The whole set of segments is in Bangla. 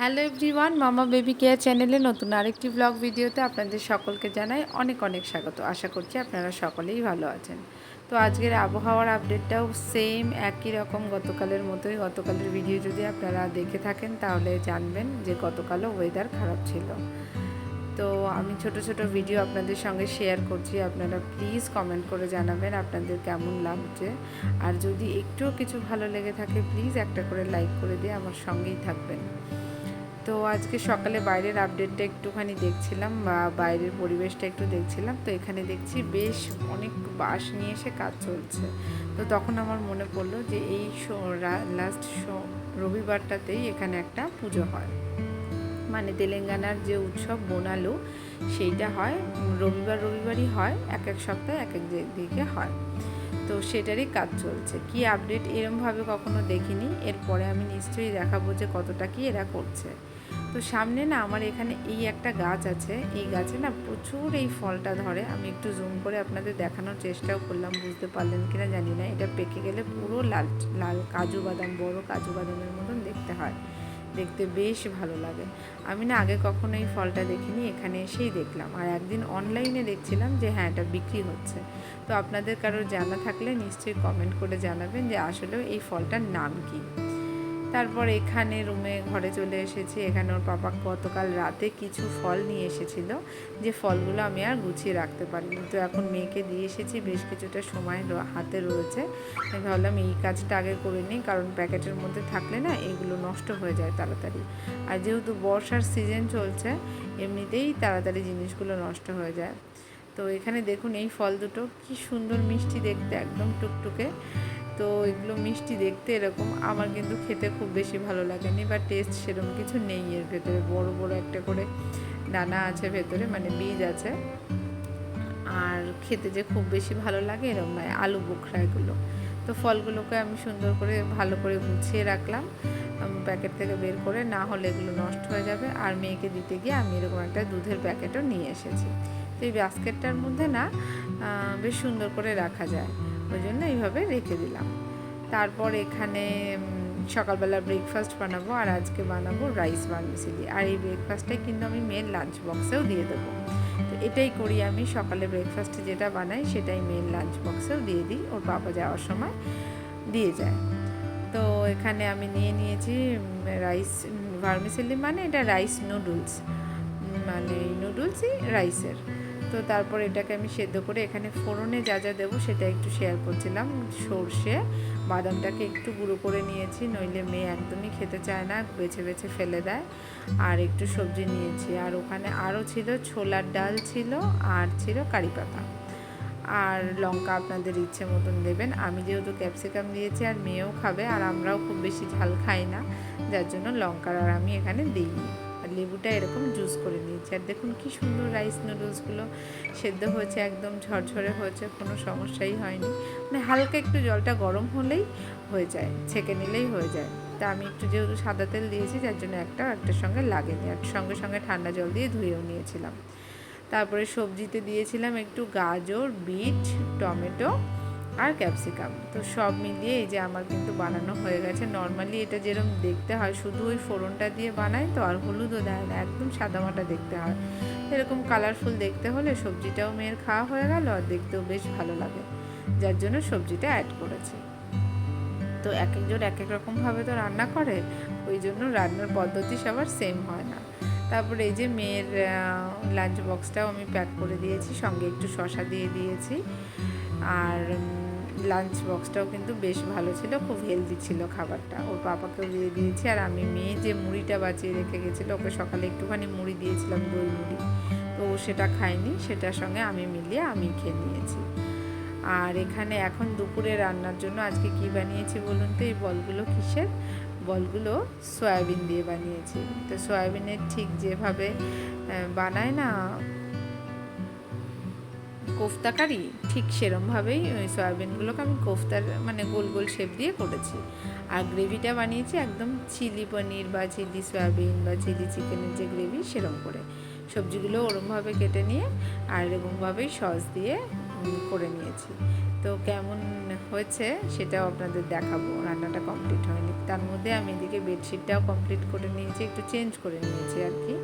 Hello everyone, mama baby care চ্যানেলে নতুন আরেকটি ব্লগ ভিডিওতে আপনাদের সকলকে জানাই অনেক অনেক স্বাগত। আশা করছি আপনারা সকলেই ভালো আছেন। তো আজকের আবহাওয়ার আপডেটটাও সেম একই রকম গতকালের মতোই। গতকালের ভিডিও যদি আপনারা দেখে থাকেন, তাহলে জানবেন যে গতকালও ওয়েদার খারাপ ছিল। তো আমি ছোট ছোট ভিডিও আপনাদের সঙ্গে শেয়ার করছি। আপনারা প্লিজ কমেন্ট করে জানাবেন আপনাদের কেমন লাগছে। আর যদি একটুও কিছু ভালো লেগে থাকে প্লিজ একটা করে লাইক করে দিয়ে আমার সঙ্গেই থাকবেন। তো আজকে সকালে বাইরের আপডেটটা একটুখানি দেখছিলাম, বা বাইরের পরিবেশটা একটু দেখছিলাম। তো এখানে দেখছি বেশ অনেক বাস নিয়ে এসে কাজ চলছে। তো তখন আমার মনে পড়ল যে এই লাস্ট রবিবারটাতেই এখানে একটা পুজো হয়। মানে তেলেঙ্গানার যে উৎসব বোনালু, সেইটা হয়, রবিবার রবিবারই হয়, এক এক সপ্তাহে এক এক দিকে হয়। তো সেটারই কাজ চলছে। কি আপডেট এরমভাবে কখনো দেখিনি, এরপরে আমি নিশ্চয়ই দেখাবো যে কতটা কি এরা করছে। তো সামনে না আমার এখানে এই একটা গাছ আছে। এই গাছে না প্রচুর এই ফলটা ধরে। আমি একটু জুম করে আপনাদের দেখানোর চেষ্টাও করলাম, বুঝতে পারলেন কিনা জানি না। এটা পেকে গেলে পুরো লাল লাল কাজু বাদাম, বড় কাজু বাদামের মতন দেখতে হয়। দেখতে বেশ ভালো লাগে। আমি না আগে কখনো এই ফলটা দেখিনি, এখানে এসেই দেখলাম। আর একদিন অনলাইনে দেখছিলাম যে হ্যাঁ এটা বিক্রি হচ্ছে। তো আপনাদের কারোর জানা থাকলে নিশ্চয়ই কমেন্ট করে জানাবেন যে আসলেও এই ফলটার নাম কী। তারপর এখানে রুমে ঘরে চলে এসেছি। এখানে ওর পাপা গতকাল রাতে কিছু ফল নিয়ে এসেছিল। যে ফলগুলো আমি আর গুছিয়ে রাখতে পারিনি। তো এখন মেয়েকে দিয়ে এসেছি। বেশ কিছুটা সময় হাতে রয়েছে। আমি ভাবলাম এই কাজটা আগে করে নিই, কারণ প্যাকেটের মধ্যে থাকলে না এগুলো নষ্ট হয়ে যায় তাড়াতাড়ি। আর যেহেতু বর্ষার সিজন চলছে, এমনিতেই তাড়াতাড়ি জিনিসগুলো নষ্ট হয়ে যায়। তো এখানে দেখুন এই ফল দুটো, কি সুন্দর মিষ্টি দেখতে, একদম টুকটুকে। তো এগুলো মিষ্টি দেখতে এরকম, আমার কিন্তু খেতে খুব বেশি ভালো লাগেনি বা টেস্ট সেরকম কিছু নেই এর ভেতরে। বড় বড় একটা করে দানা আছে ভেতরে মানে বীজ আছে। আর খেতে যে খুব বেশি ভালো লাগে এরকম নয়, আলু বোখরা এগুলো। তো ফলগুলোকে আমি সুন্দর করে, ভালো করে গুছিয়ে রাখলাম প্যাকেট থেকে বের করে, না হলে এগুলো নষ্ট হয়ে যাবে। আর মেয়েকে দিতে গিয়ে আমি এরকম একটা দুধের প্যাকেটও নিয়ে এসেছি। তো এই বাস্কেটটার মধ্যে না বেশ সুন্দর করে রাখা যায়। ওই জন্য এইভাবে রেখে দিলাম। তারপর এখানে সকালবেলা ব্রেকফাস্ট বানাবো আর আজকে বানাবো রাইস বার্মিসিলি আর এই ব্রেকফাস্টটাই কিন্তু আমি মেন লাঞ্চ বক্সেও দিয়ে দেবো। তো এটাই করি আমি, সকালে ব্রেকফাস্টে যেটা বানাই সেটাই মেন লাঞ্চ বক্সেও দিয়ে দিই, ওর বাবা যাওয়ার সময় দিয়ে যায়। তো এখানে আমি নিয়ে নিয়েছি রাইস ভার্মিসিলি মানে এটা রাইস নুডলস মানে নুডলসই রাইসের তো তারপর এটাকে আমি সেদ্ধ করে এখানে ফোড়নে যা যা দেবো সেটা একটু শেয়ার করছিলাম, সর্ষে, বাদামটাকে একটু গুঁড়ো করে নিয়েছি, নইলে মেয়ে একদমই খেতে চায় না, বেছে বেছে ফেলে দেয়। আর একটু সবজি নিয়েছি, আর ওখানে আরও ছিল ছোলার ডাল ছিল, আর ছিল কারি পাতা। আর লঙ্কা আপনাদের ইচ্ছে মতন দেবেন, আমি যেহেতু ক্যাপসিকাম দিয়েছি আর মেয়েও খাবে, আর আমরাও খুব বেশি ঝাল খাই না, যার জন্য লঙ্কার আর আমি এখানে দিইনি। লেবুটা এরকম জুস করে নিয়েছি। আর দেখুন কি সুন্দর রাইস নুডলসগুলো সেদ্ধ হয়েছে, একদম ঝরঝরে হয়েছে, কোনো সমস্যাই হয়নি। মানে হালকা একটু জলটা গরম হলেই হয়ে যায়, ছেঁকে নিলেই হয়ে যায়। তা আমি একটু যেহেতু সাদা তেল দিয়েছি, যার জন্য একটা একটার সঙ্গে লাগেনি। আর সঙ্গে সঙ্গে ঠান্ডা জল দিয়ে ধুয়েও নিয়েছিলাম। তারপরে সবজিতে দিয়েছিলাম একটু গাজর, বিট, টমেটো আর ক্যাপসিকাম। তো সব মিলিয়ে এই যে আমার কিন্তু বানানো হয়ে গেছে। নর্মালি এটা যেরকম দেখতে হয়, শুধু ওই ফোড়নটা দিয়ে বানায় তো, আর হলুদও দেয় না, একদম সাদামাটা দেখতে হয়। এরকম কালারফুল দেখতে হলে সবজিটাও মেয়ের খাওয়া হয়ে গেল, আর দেখতেও বেশ ভালো লাগে। যার জন্য সবজিটা অ্যাড করেছি। তো এক একজন এক এক রকমভাবে তো রান্না করে, ওই জন্য রান্নার পদ্ধতি সবার সেম হয় না। তারপরে এই যে মেয়ের লাঞ্চ বক্সটাও আমি প্যাক করে দিয়েছি, সঙ্গে একটু শশা দিয়ে দিয়েছি। আর লাঞ্চ বক্সটাও কিন্তু বেশ ভালো ছিল, খুব হেলদি ছিল খাবারটা। ওর পাপাকেও দিয়ে দিয়েছি আর আমি মেয়ে যে মুড়িটা বাঁচিয়ে রেখে গেছিল, ওকে সকালে একটুখানি মুড়ি দিয়েছিলাম, দই মুড়ি। তো ও সেটা খায়নি, সেটার সঙ্গে আমি মিলিয়ে আমি খেয়ে নিয়েছি। আর এখানে এখন দুপুরে রান্নার জন্য আজকে কি বানিয়েছি বলুন তো? এই বলগুলো কিসের? বলগুলো সয়াবিন দিয়ে বানিয়েছি। তো সয়াবিনের ঠিক যেভাবে বানায় না কোফতা কারি ঠিক সেরমভাবেই, ওই সয়াবিনগুলোকে আমি কোফতার মানে গোল গোল শেপ দিয়ে করেছি। আর গ্রেভিটা বানিয়েছি একদম চিলি পনির বা চিলি সয়াবিন বা চিলি চিকেনের যে গ্রেভি সেরম করে। সবজিগুলো ওরমভাবে কেটে নিয়ে আর এরকমভাবেই সস দিয়ে করে নিয়েছি। তো কেমন হয়েছে সেটাও আপনাদের দেখাবো। রান্নাটা কমপ্লিট হয়নি। তার মধ্যে আমি এদিকে বেডশিটটাও কমপ্লিট করে নিয়েছি, একটু চেঞ্জ করে নিয়েছি আর কি।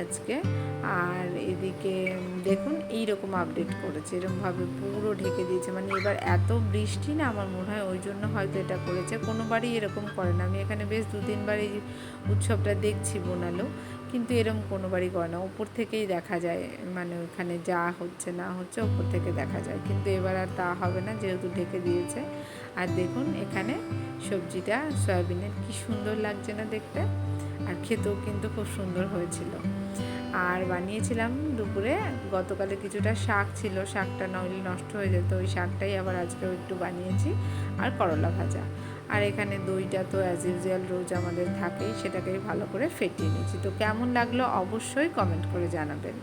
আজকে। আর এদিকে, দেখুন এই রকম আপডেট করেছে। এরকমভাবে পুরো ঢেকে দিয়েছে। মানে এবার এত বৃষ্টি না আমার মনে হয় ওই জন্য হয়তো এটা করেছে। কোনো বাড়ি এরকম করে না। আমি এখানে বেশ দু তিনবার এই উৎসবটা দেখছি বোনালো। কিন্তু এরকম কোনো বাড়ি করে না। ওপর থেকেই দেখা যায়। মানে ওখানে যা হচ্ছে না হচ্ছে ওপর থেকে দেখা যায়। কিন্তু এবার আর তা হবে না, যেহেতু ঢেকে দিয়েছে। আর দেখুন, এখানে সবজিটা, সয়াবিনের কি সুন্দর লাগছে না দেখতে। আর খেতেও কিন্তু খুব সুন্দর হয়েছিল। আর বানিয়েছিলাম দুপুরে। গতকালে কিছুটা শাক ছিল, শাকটা নইলে নষ্ট হয়ে যেত, ওই শাকটাই আবার আজকেও একটু বানিয়েছি, আর করলা ভাজা। আর এখানে দইটা তো অ্যাজ ইউজুয়াল রোজ আমাদের থাকেই সেটাকে ভালো করে ফেটিয়ে নিয়েছি। তো কেমন লাগল অবশ্যই কমেন্ট করে জানাবেন।